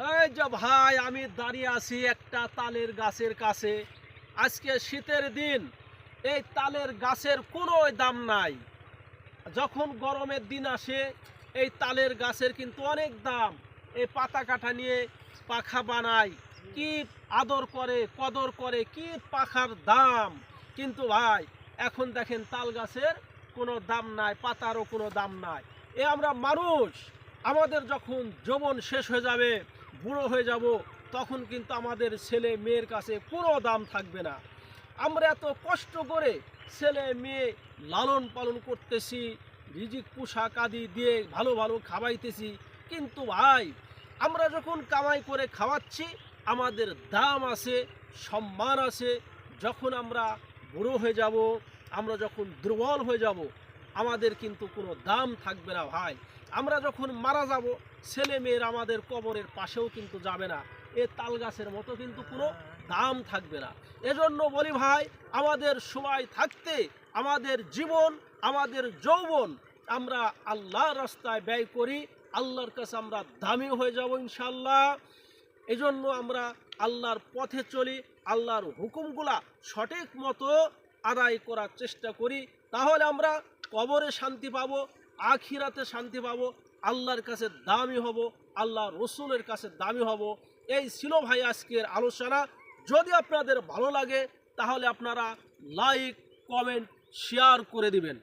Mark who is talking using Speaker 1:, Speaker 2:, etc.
Speaker 1: যে ভাই, আমি দাঁড়িয়ে আছি একটা তালের গাছের কাছে। আজকে শীতের দিন, এই তালের গাছের কোনো দাম নাই। যখন গরমের দিন আসে, এই তালের গাছের কিন্তু অনেক দাম। এই পাতা কাটা নিয়ে পাখা বানায়, কি আদর করে, কদর করে, কি পাখার দাম। কিন্তু ভাই, এখন দেখেন তাল গাছের কোনো দাম নাই, পাতারও কোনো দাম নাই। এ আমরা মানুষ, আমাদের যখন যৌবন শেষ হয়ে যাবে বুড়ো হয়ে যাব, তখন কিন্তু আমাদের ছেলে মেয়ের কাছে কোনো দাম থাকবে না। আমরা এত কষ্ট করে ছেলে মেয়ে লালন পালন করতেছি, রিজিক পোশাক আদি দিয়ে ভালো ভালো খাওয়াইতেছি কিন্তু ভাই, আমরা যখন কামাই করে খাওয়াচ্ছি, আমাদের দাম আছে, সম্মান আছে। যখন আমরা বুড়ো হয়ে যাব, আমরা যখন দুর্বল হয়ে যাব আমাদের কিন্তু কোনো দাম থাকবে না ভাই। আমরা যখন মারা যাব, ছেলে মেয়ের আমাদের কবরের পাশেও কিন্তু যাবে না। এ তাল গাছের মতো কিন্তু কোনো দাম থাকবে না। এজন্য বলি ভাই, আমাদের সময় থাকতে, আমাদের জীবন, আমাদের যৌবন আমরা আল্লাহর রাস্তায় ব্যয় করি, আল্লাহর কাছে আমরা দামি হয়ে যাব ইনশাল্লাহ এজন্য আমরা আল্লাহর পথে চলি, আল্লাহর হুকুমগুলা সঠিক মতো আদায় করার চেষ্টা করি। তাহলে আমরা কবরে শান্তি পাবো, আখিরাতে শান্তি পাবো, আল্লাহর কাছে দামি হব, আল্লাহ রসুলের কাছে দামি হব। এই ছিল ভাই আজকের আলোচনা। যদি আপনাদের ভালো লাগে, তাহলে আপনারা লাইক, কমেন্ট, শেয়ার করে দিবেন।